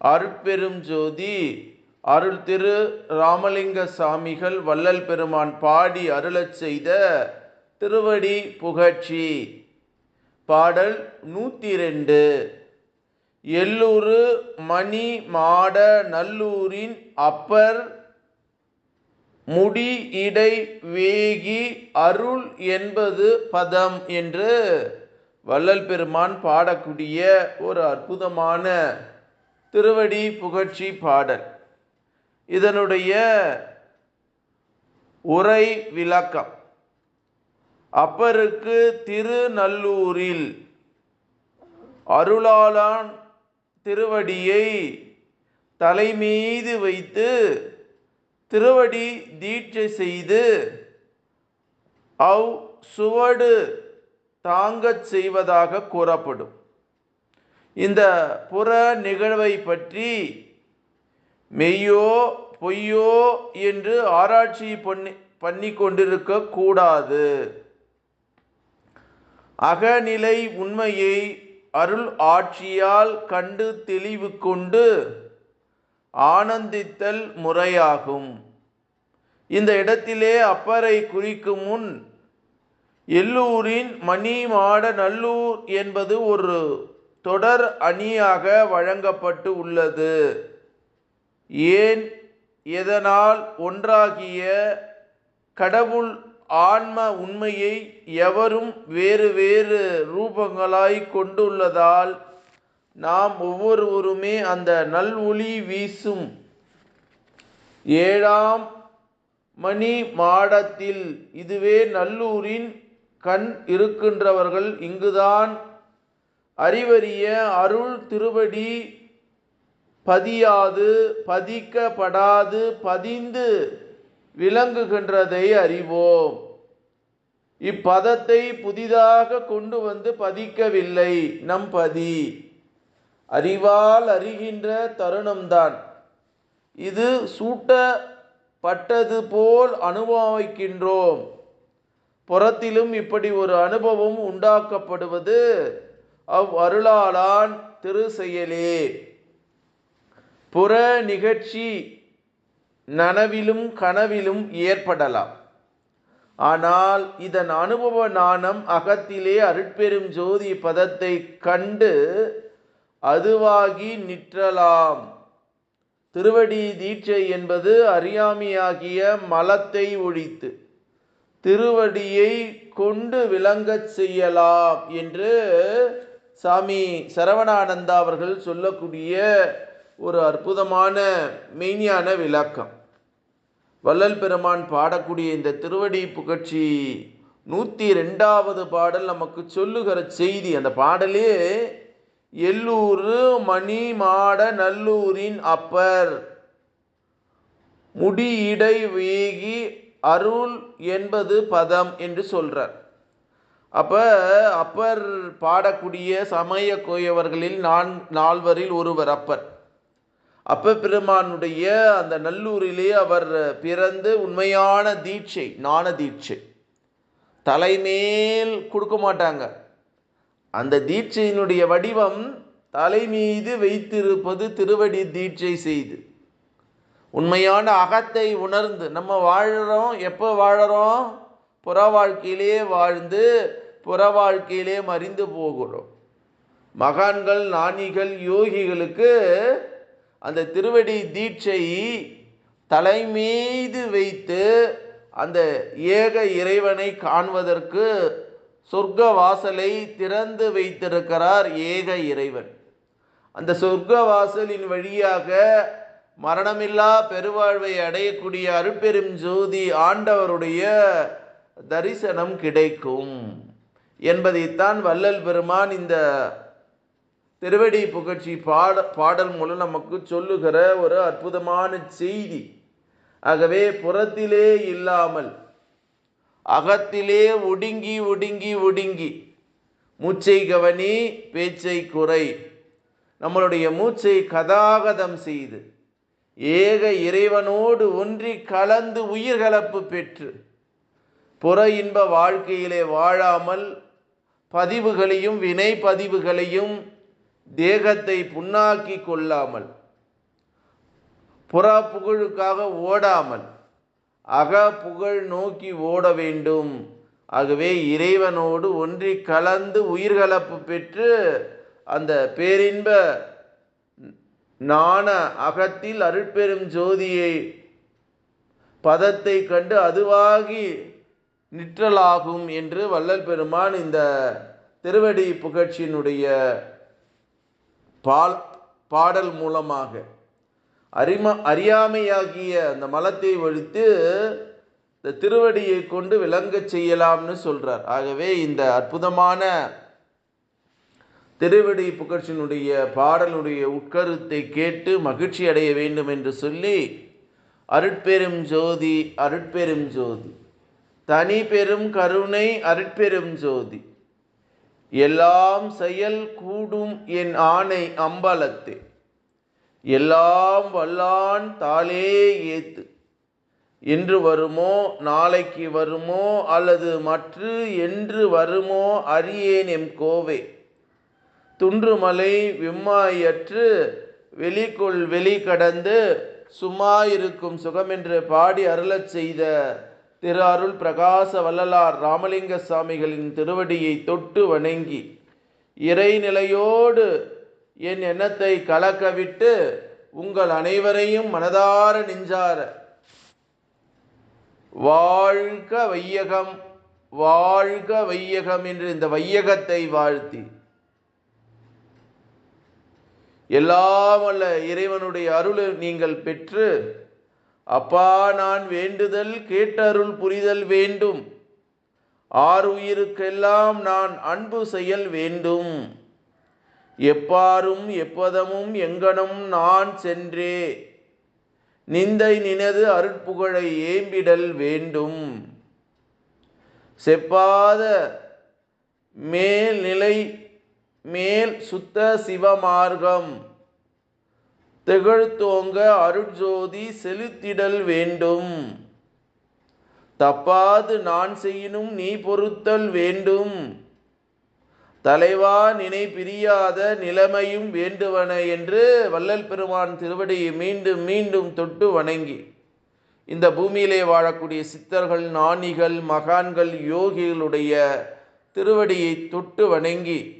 அருட்பெரும் ஜோதி அருள் திரு ராமலிங்க சாமிகள் வள்ளல் பெருமான் பாடி அருளச் செய்த திருவடி புகழ்ச்சி. பாடல் நூற்றி ரெண்டு எல்லூரு மணி மாட நல்லூரின் அப்பர் முடி இடை வேகி அருள் என்பது பதம் என்று வள்ளல் பெருமான் பாடக்கூடிய ஒரு அற்புதமான திருவடி புகழ்ச்சி பாடல். இதனுடைய உரை விளக்கம். அப்பருக்கு திருநல்லூரில் அருளாளான் திருவடியை தலைமீது வைத்து திருவடி தீட்சை செய்து அவ் சுவடு தாங்கச் செய்வதாக கூறப்படும். இந்த புற நிகழ்வை பற்றி மெய்யோ பொய்யோ என்று ஆராய்ச்சி பண்ணி பண்ணி கொண்டிருக்க கூடாது. அகநிலை உண்மையை அருள் ஆட்சியால் கண்டு தெளிவு கொண்டு ஆனந்தித்தல் முறையாகும். இந்த இடத்திலே அப்பரை குறிக்கும் முன் எல்லூரின் மணிமாட நல்லூர் என்பது ஒரு தொடர் அணியாக வழங்கப்பட்டு உள்ளது. ஏன் எதனால் ஒன்றாகிய கடவுள் ஆன்ம உண்மையை எவரும் வேறு வேறு ரூபங்களாய் கொண்டுள்ளதால் நாம் ஒவ்வொருவருமே அந்த நல் ஒளி வீசும். ஏழாம் மணி மாடத்தில் இதுவே நல்லூரின் கண் இருக்கின்றவர்கள் இங்குதான் அறிவறிய அருள் திருவடி பதியாது பதிக்கப்படாது பதிந்து விளங்குகின்றதை அறிவோம். இப்பதத்தை புதிதாக கொண்டு வந்து பதிக்கவில்லை நம் பதி. அறிவால் அறிகின்ற தருணம்தான். இது சூட்டப்பட்டது போல் அனுபவிக்கின்றோம். புறத்திலும் இப்படி ஒரு அனுபவம் உண்டாக்கப்படுவது அவ்வருளாளான் அருளாளான் புற நிகழ்ச்சி நனவிலும் கனவிலும் ஏற்படலாம். ஆனால் இதன் அனுபவ நாணம் அகத்திலே அருட்பெரும் ஜோதி பதத்தை கண்டு அதுவாகி நிற்றலாம். திருவடி தீட்சை என்பது அறியாமையாகிய மலத்தை ஒழித்து திருவடியை கொண்டு விளங்கச் செய்யலாம் என்று சாமி சரவணானந்தா அவர்கள் சொல்லக்கூடிய ஒரு அற்புதமான மெய்ஞான விளக்கம். வள்ளல் பெருமான் பாடக்கூடிய இந்த திருவடி புகழ்ச்சி நூற்றி ரெண்டாவது பாடல் நமக்கு சொல்லுகிற செய்தி. அந்த பாடலே எல்லூரு மணி மாட நல்லூரின் அப்பர் முடியிடை வீகி வேகி அருள் என்பது பதம் என்று சொல்றார். அப்ப அப்பர் பாடக்கூடிய சமய கோயவர்களில் நான் நால்வரில் ஒருவர் அப்பர். அப்ப பெருமானுடைய அந்த நல்லூரிலே அவர் பிறந்து உண்மையான தீட்சை ஞான தீட்சை. தலைமேல் கொடுக்க மாட்டாங்க. அந்த தீட்சையினுடைய வடிவம் தலை மீது வைத்திருப்பது திருவடி தீட்சை செய்து. உண்மையான அகத்தை உணர்ந்து நம்ம வாழறோம் எப்போ வாழறோம்? புற வாழ்க்கையிலே வாழ்ந்து புற வாழ்க்கையிலே மறிந்து போகிறோம். மகான்கள் ஞானிகள் யோகிகளுக்கு அந்த திருவடி தீட்சை தலைமீது வைத்து அந்த ஏக இறைவனை காண்பதற்கு சொர்க்க வாசலை திறந்து வைத்திருக்கிறார் ஏக இறைவன். அந்த சொர்க்க வாசலின் வழியாக மரணமில்லா பெருவாழ்வை அடையக்கூடிய அருட்பெரும் ஜோதி ஆண்டவருடைய தரிசனம் கிடைக்கும் என்பதைத்தான் வள்ளல் பெருமான் இந்த திருவடி புகழ்ச்சி பாட பாடல் மூலம் நமக்கு சொல்லுகிற ஒரு அற்புதமான செய்தி. ஆகவே புறத்திலே இல்லாமல் அகத்திலே ஒடுங்கி ஒடுங்கி ஒடுங்கி மூச்சை கவனி பேச்சை குறை நம்மளுடைய மூச்சை கதாகதம் செய்து ஏக இறைவனோடு ஒன்றி கலந்து உயிர்கலப்பு பெற்று புற இன்ப வாழ்க்கையிலே வாழாமல் பதிவுகளையும் வினை பதிவுகளையும் தேகத்தை புண்ணாக்கி கொள்ளாமல் புற புகழுக்காக ஓடாமல் அக புகழ் நோக்கி ஓட வேண்டும். ஆகவே இறைவனோடு ஒன்றி கலந்து உயிர்கலப்பு பெற்று அந்த பேரின்ப நாண அகத்தில் அருட்பெரும் ஜோதியை பதத்தை கண்டு அதுவாகி நிற்றலாகும் என்று வள்ளல் பெருமான் இந்த திருவடி புகழ்ச்சியினுடைய பால் பாடல் மூலமாக அறிம அறியாமையாகிய அந்த மலத்தை ஒழித்து இந்த திருவடியை கொண்டு விளங்கச் செய்யலாம்னு சொல்றார். ஆகவே இந்த அற்புதமான திருவடி புகழ்ச்சியினுடைய பாடலுடைய உட்கருத்தை கேட்டு மகிழ்ச்சி அடைய வேண்டும் என்று சொல்லி அருட்பெரும் ஜோதி அருட்பெரும் ஜோதி. தனி பெரும் கருணை அருட்பெரும் ஜோதி. எல்லாம் செயல் கூடும் என் ஆணை அம்பலத்தே. எல்லாம் வல்லான் தாளே ஏத்து. என்று வருமோ நாளைக்கு வருமோ அல்லது மற்று என்று வருமோ அறியேன் எம் கோவை. துன்றுமலை விம்மாயற்று வெளிக்குள் வெளி கடந்து சும்மா இருக்கும் சுகமென்று பாடி அருளச் செய்த திரு அருள் பிரகாச வள்ளலார் ராமலிங்க சாமிகளின் திருவடியை தொட்டு வணங்கி இறைநிலையோடு என் எண்ணத்தை கலக்கவிட்டு உங்கள் அனைவரையும் மனதார நெஞ்சார. வாழ்க வையகம் வாழ்க வையகம் என்று இந்த வையகத்தை வாழ்த்தி. எல்லாம் அல்ல இறைவனுடைய அருள் நீங்கள் பெற்று அப்பா நான் வேண்டுதல் கேட்டருள் புரிதல் வேண்டும். ஆறுயிர்க்கெல்லாம் நான் அன்பு செயல் வேண்டும். எப்பாரும் எப்பதமும் எங்கனும் நான் சென்றே. நிந்தை நினது அருட்புகழை ஏம்பிடல் வேண்டும். செப்பாத மேல்நிலை மேல் சுத்த சிவமார்க்கம் திகழ்த்தோங்க அருட்ஜோதி செலுத்திடல் வேண்டும். தப்பாது நான் செய்யினும் நீ பொறுத்தல் வேண்டும். தலைவா நினை பிரியாத நிலைமையும் வேண்டுவன என்று வள்ளல் பெருமான் திருவடியை மீண்டும் மீண்டும் தொட்டு வணங்கி இந்த பூமியிலே வாழக்கூடிய சித்தர்கள் நாணிகள் மகான்கள் யோகிகளுடைய திருவடியை தொட்டு வணங்கி